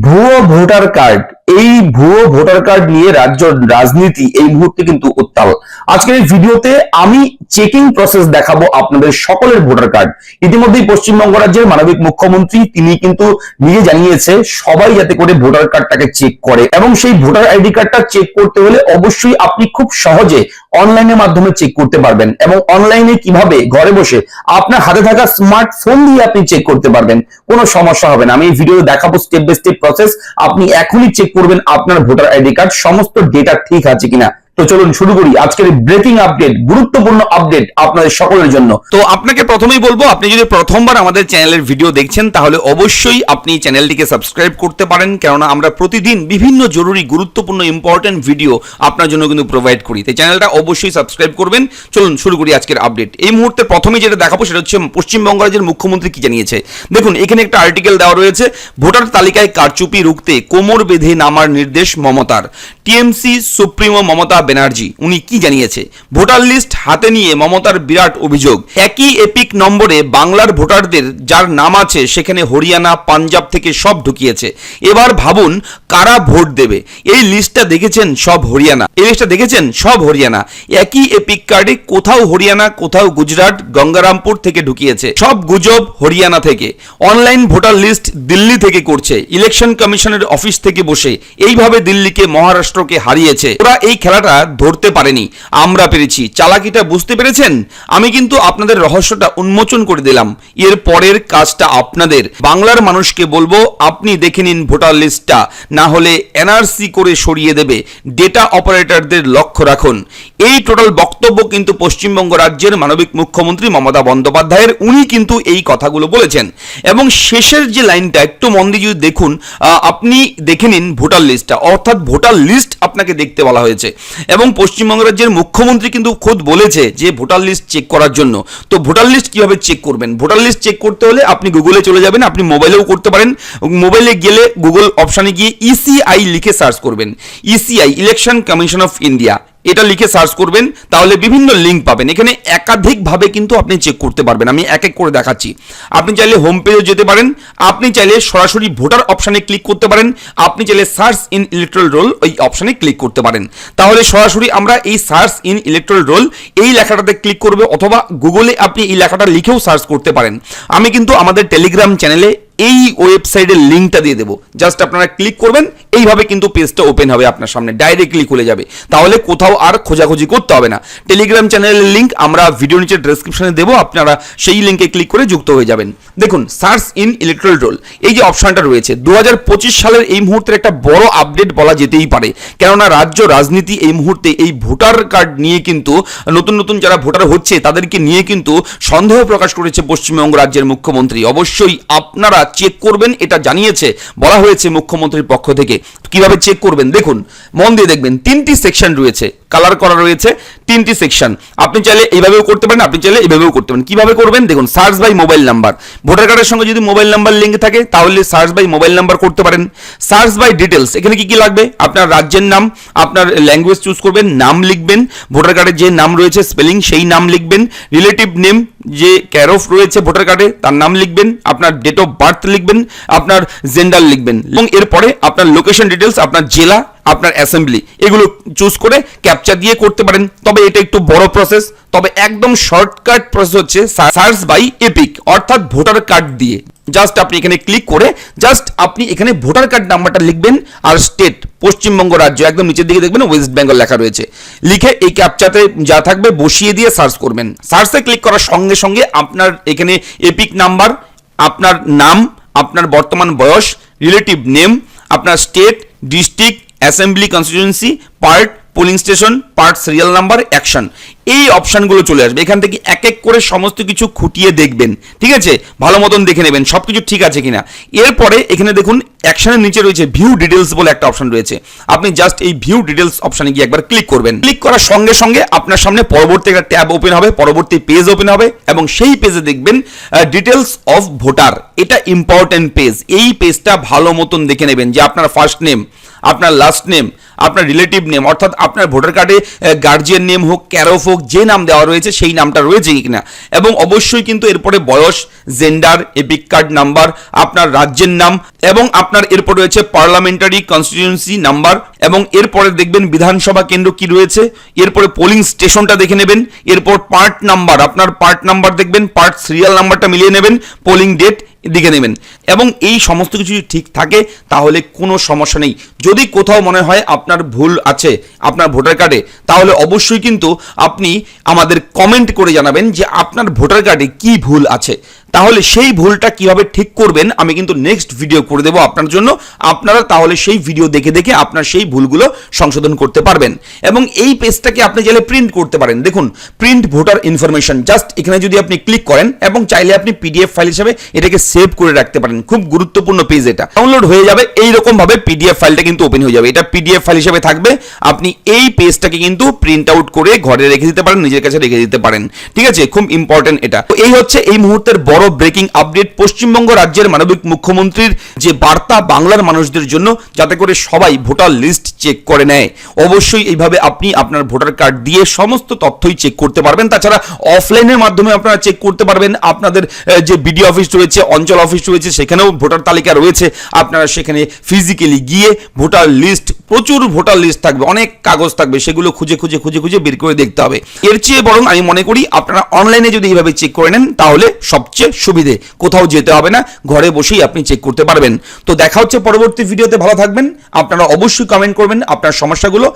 ভুয়ো voter card এই ভুয়ো ভোটার কার্ড নিয়ে রাজ্য রাজনীতি এই মুহূর্তে কিন্তু উত্তাল। আজকের এই ভিডিওতে আমি চেকিং প্রসেস দেখাবো আপনাদের সকলের ভোটার কার্ড। ইতিমধ্যেই পশ্চিমবঙ্গ রাজ্যের মানবিক মুখ্যমন্ত্রী তিনি কিন্তু নিজে জানিয়েছে, সবাই যাতে করে ভোটার কার্ডটাকে চেক করে এবং সেই ভোটার আইডি কার্ডটা চেক করতে হলে অবশ্যই আপনি খুব সহজে অনলাইনের মাধ্যমে চেক করতে পারবেন এবং অনলাইনে কীভাবে ঘরে বসে আপনার হাতে থাকা স্মার্টফোন দিয়ে আপনি চেক করতে পারবেন। কোনো সমস্যা হবে না। আমি এই ভিডিও দেখাবো স্টেপ বাই স্টেপ প্রসেস আপনি এখনই চেক করবেন আপনার ভোটার আইডি কার্ড সমস্ত ডেটা ঠিক আছে কিনা? তো চলুন শুরু করি। আজকের ব্রেকিং আপডেট গুরুত্বপূর্ণ আপডেট আপনাদের সকলের জন্য। তো আপনাকে প্রথমেই বলব, আপনি যদি প্রথমবার আমাদের চ্যানেলের ভিডিও দেখছেন, তাহলে অবশ্যই আপনি চ্যানেলটিকে সাবস্ক্রাইব করতে পারেন, কেননা আমরা প্রতিদিন বিভিন্ন জরুরি, গুরুত্বপূর্ণ ইম্পর্টেন্ট ভিডিও আপনার জন্য কিন্তু প্রোভাইড করি। তাই চ্যানেলটা অবশ্যই সাবস্ক্রাইব করবেন। চলুন শুরু করি আজকের আপডেট এই মুহূর্তে প্রথমে যেটা দেখাবো, সেটা হচ্ছে পশ্চিমবঙ্গ রাজ্যের মুখ্যমন্ত্রী কি জানিয়েছে? দেখুন, এখানে একটা আর্টিকেল দেওয়া রয়েছে, ভোটার তালিকায় কারচুপি রুখতে কোমর বেঁধে নামার নির্দেশ মমতার। টিএমসি সুপ্রিমো মমতা ব্যানার্জি, উনি কি জানিয়েছে? ভোটার লিস্ট হাতে নিয়ে মমতার বিরাট অভিযোগ। একই এপিক নম্বরে বাংলার ভোটারদের যার নাম আছে, সেখানে হরিয়ানা, পাঞ্জাব থেকে সব ঢুকিয়েছে। এবার ভাবুন, কারা ভোট দেবে? এই লিস্টটা দেখেছেন সব হরিয়ানা। এই লিস্টটা দেখেছেন সব হরিয়ানা। একই এপিক কার্ডে কোথাও হরিয়ানা, কোথাও গুজরাট, গঙ্গারামপুর থেকে ঢুকিয়েছে। সব গুজব হরিয়ানা থেকে। অনলাইন ভোটার লিস্ট দিল্লি থেকে করছে। ইলেকশন কমিশনের অফিস থেকে বসে। এইভাবে দিল্লিকে মহারাষ্ট্রকে হারিয়েছে। ওরা এই খেলাটা ধরতে পারেনি। আমরা পেরেছি। চালাকিটা বুঝতে পেরেছেন? আমি কিন্তু আপনাদের রহস্যটা উন্মোচন করে দিলাম। এর পরের কাজটা আপনাদের। বাংলার মানুষকে বলব, আপনি দেখে নিন ভোটার লিস্টটা। না হলে এনআরসি করে সরিয়ে দেবে। ডেটা অপারেটরদের লক্ষ্য রাখুন। এই টোটাল বক্তব্য কিন্তু পশ্চিমবঙ্গ রাজ্যের মানবিক মুখ্যমন্ত্রী মমতা বন্দ্যোপাধ্যায়ের। উনি কিন্তু এই কথাগুলো বলেছেন। এবং শেষের যে লাইনটা, একটু মন দিয়ে যদি দেখুন আপনি দেখে নিন ভোটার লিস্টটা। অর্থাৎ ভোটার লিস্ট আপনাকে দেখতে বলা হয়েছে। এবং পশ্চিমবঙ্গ রাজ্যের মুখ্যমন্ত্রী কিন্তু খোদ বলেছে যে ভোটার লিস্ট চেক করার জন্য। তো ভোটার লিস্ট কীভাবে চেক করবেন? ভোটার লিস্ট চেক করতে হলে আপনি গুগলে চলে যাবেন, আপনি মোবাইলেও করতে পারেন। মোবাইলে গেলে গুগল অপশানে গিয়ে ইসিআই লিখে সার্চ করবেন। ECI election commission of India এটা লিখে সার্চ করবেন, তাহলে বিভিন্ন লিঙ্ক পাবেন। এখানে একাধিকভাবে কিন্তু আপনি চেক করতে পারবেন। আমি এক এক করে দেখাচ্ছি। আপনি চাইলে হোম পেজে যেতে পারেন। আপনি চাইলে সরাসরি ভোটার অপশানে ক্লিক করতে পারেন। আপনি চাইলে সার্চ ইন ইলেকট্রাল রোল ওই অপশানে ক্লিক করতে পারেন। তাহলে সরাসরি আমরা এই সার্চ ইন ইলেকট্রাল রোল এই লেখাটাতে ক্লিক করবে, অথবা গুগলে আপনি এই লেখাটা লিখেও সার্চ করতে পারেন। আমি কিন্তু আমাদের টেলিগ্রাম চ্যানেলে এই ওয়েবসাইটের লিঙ্কটা দিয়ে দেবো। জাস্ট আপনারা ক্লিক করবেন, এইভাবে কিন্তু পেজটা ওপেন হবে আপনার সামনে ডাইরেক্টলি খুলে যাবে। তাহলে কোথাও আর খোঁজাখুঁজি করতে হবে না। টেলিগ্রাম চ্যানেলের লিঙ্ক আমরা ভিডিও নিচে ডেসক্রিপশনে দেবো, আপনারা সেই লিঙ্কে ক্লিক করে যুক্ত হয়ে যাবেন। দেখুন সার্চ ইন ইলেকট্রাল রোল এই যে অপশনটা রয়েছে দু হাজার পঁচিশ সালের এই মুহূর্তের একটা বড় আপডেট বলা যেতেই পারে। কেননা রাজ্য রাজনীতি এই মুহূর্তে এই ভোটার কার্ড নিয়ে কিন্তু, নতুন নতুন যারা ভোটার হচ্ছে, তাদেরকে নিয়ে কিন্তু সন্দেহ প্রকাশ করেছে পশ্চিমবঙ্গ রাজ্যের মুখ্যমন্ত্রী। অবশ্যই আপনারা চেক করবেন, এটা জানিয়েছে, বলা হয়েছে মুখ্যমন্ত্রীর পক্ষ থেকে। কীভাবে চেক করবেন? দেখুন, মন দিয়ে দেখবেন, তিনটি সেকশন রয়েছে। কালার করা রয়েছে তিনটি সেকশন আপনি চাইলে এইভাবেও করতে পারেন, আপনি চাইলে এইভাবেও করতে পারেন। কীভাবে করবেন? দেখুন search by mobile number voter কার্ডের সঙ্গে যদি মোবাইল নাম্বার লিঙ্ক থাকে, তাহলে সার্চ বাই মোবাইল নাম্বার করতে পারেন। সার্চ বাই ডিটেলস এখানে কি কি লাগবে? আপনার রাজ্যের নাম, আপনার ল্যাঙ্গুয়েজ চুজ করবেন, নাম লিখবেন ভোটার কার্ডের যে নাম রয়েছে স্পেলিং সেই নাম লিখবেন রিলেটিভ নেম যে ক্যারফ রয়েছে ভোটার কার্ডে তার নাম লিখবেন, আপনার ডেট অফ বার্থ লিখবেন, আপনার জেন্ডার লিখবেন। এবং এরপরে আপনার লোকেশন ডিটেলস আপনার জেলা আপনার অ্যাসেম্বলি এগুলো চুজ করে ক্যাপচার দিয়ে করতে পারেন। তবে এটা একটু বড় প্রসেস তবে একদম শর্টকাট প্রসেস হচ্ছে সার্চ বাই এপিক অর্থাৎ ভোটার কার্ড দিয়ে। জাস্ট আপনি এখানে ক্লিক করে জাস্ট আপনি এখানে ভোটার কার্ড নাম্বারটা লিখবেন আর স্টেট পশ্চিমবঙ্গ রাজ্য, একদম নিচের দিকে দেখবেন ওয়েস্ট বেঙ্গল লেখা রয়েছে। লিখে এই ক্যাপচাতে যা থাকবে বসিয়ে দিয়ে সার্চ করবেন। সার্চে ক্লিক করার সঙ্গে সঙ্গে আপনার এখানে এপিক নাম্বার আপনার নাম, আপনার বর্তমান বয়স রিলেটিভ নেম আপনার state district assembly constituency part polling station part serial number action এই অপশানগুলো চলে আসবে। এখান থেকে এক এক করে সমস্ত কিছু খুঁটিয়ে দেখবেন। ঠিক আছে? ভালো মতন দেখে নেবেন। সব কিছু ঠিক আছে কিনা। এরপরে এখানে দেখুন অ্যাকশনের নিচে রয়েছে ভিউ ডিটেলস বলে একটা অপশন রয়েছে। আপনি জাস্ট এই ভিউ ডিটেলস অপশানে গিয়ে একবার ক্লিক করবেন। ক্লিক করার সঙ্গে সঙ্গে আপনার সামনে পরবর্তী একটা ট্যাব ওপেন হবে, পরবর্তী পেজ ওপেন হবে এবং সেই পেজে দেখবেন ডিটেলস অফ ভোটার এটা ইম্পর্টেন্ট পেজ এই পেজটা ভালো মতন দেখে নেবেন যে আপনার ফার্স্ট নেম আপনার লাস্ট নেম আপনার রিলেটিভ নেম অর্থাৎ আপনার ভোটার কার্ডে গার্জিয়ান নেম হোক ক্যারফ হোক, যে নাম দেওয়া রয়েছে সেই নামটা রয়েছে কিনা। এবং অবশ্যই কিন্তু এরপরে বয়স জেন্ডার এপিক কার্ড নাম্বার আপনার রাজ্যের নাম, এবং আপনার এরপর রয়েছে পার্লামেন্টারি কনস্টিটিউন্সি নাম্বার এবং এরপরে দেখবেন বিধানসভা কেন্দ্র কি রয়েছে। এরপরে পোলিং স্টেশনটা দেখে নেবেন। এরপর পার্ট নাম্বার আপনার পার্ট নাম্বার দেখবেন পার্ট সিরিয়াল নাম্বারটা মিলিয়ে নেবেন পোলিং ডেট দিকে নেবেন। এবং এই সমস্ত কিছু যদি ঠিক থাকে, তাহলে কোনো সমস্যা নেই। যদি কোথাও মনে হয় আপনার ভুল আছে, আপনার ভোটার কার্ডে, তাহলে অবশ্যই কিন্তু আপনি আমাদের কমেন্ট করে জানাবেন যে আপনার ভোটার কার্ডে কি ভুল আছে। তাহলে সেই ভুলটা কীভাবে ঠিক করবেন, আমি কিন্তু নেক্সট ভিডিও করে দেবো আপনার জন্য। আপনারা তাহলে সেই ভিডিও দেখে দেখে আপনার সেই ভুলগুলো সংশোধন করতে পারবেন। এবং এই পেজটাকে আপনি চাইলে প্রিন্ট করতে পারেন। দেখুন প্রিন্ট ভোটার ইনফরমেশন জাস্ট এখানে যদি আপনি ক্লিক করেন এবং চাইলে আপনি পিডিএফ ফাইল হিসেবে এটাকে সেভ করে রাখতে পারেন। খুব গুরুত্বপূর্ণ পেজ এটা। ডাউনলোড হয়ে যাবে এই রকম ভাবে পিডিএফ ফাইলটা কিন্তু ওপেন হয়ে যাবে। এটা পিডিএফ ফাইল হিসেবে থাকবে। আপনি এই পেজটাকে কিন্তু প্রিন্ট আউট করে ঘরে রেখে দিতে পারেন, নিজের কাছে রেখে দিতে পারেন। ঠিক আছে? খুব ইম্পর্টেন্ট এটা। তো এই হচ্ছে এই মুহূর্তের বড় ব্রেকিং আপডেট পশ্চিমবঙ্গ রাজ্যের মানবিক মুখ্যমন্ত্রীর যে বার্তা বাংলার মানুষদের জন্য, যাতে করে সবাই ভোটার লিস্ট চেক করে নেয়। অবশ্যই এইভাবে আপনি আপনার ভোটার কার্ড দিয়ে সমস্ত তথ্যই চেক করতে পারবেন। তাছাড়া অফলাইনের মাধ্যমে আপনারা চেক করতে পারবেন। আপনাদের যে বিডিও অফিস রয়েছে, অঞ্চল অফিস রয়েছে, সেখানেও ভোটার তালিকা রয়েছে। আপনারা সেখানে ফিজিক্যালি গিয়ে ভোটার লিস্ট প্রচুর ভোটার লিস্ট থাকবে, অনেক কাগজ থাকবে, সেগুলো খুঁজে খুঁজে খুঁজে খুঁজে বের করে দেখতে হবে। এর চেয়ে বরং আমি মনে করি আপনারা অনলাইনে যদি এইভাবে চেক করে নেন, তাহলে সবচেয়ে সুবিধে। কোথাও যেতে হবে না, ঘরে বসেই আপনি চেক করতে পারবেন। তো দেখা হচ্ছে পরবর্তী ভিডিওতে ভালো থাকবেন। আপনারা অবশ্যই কমেন্ট করবেন আপনার সমস্যাগুলো।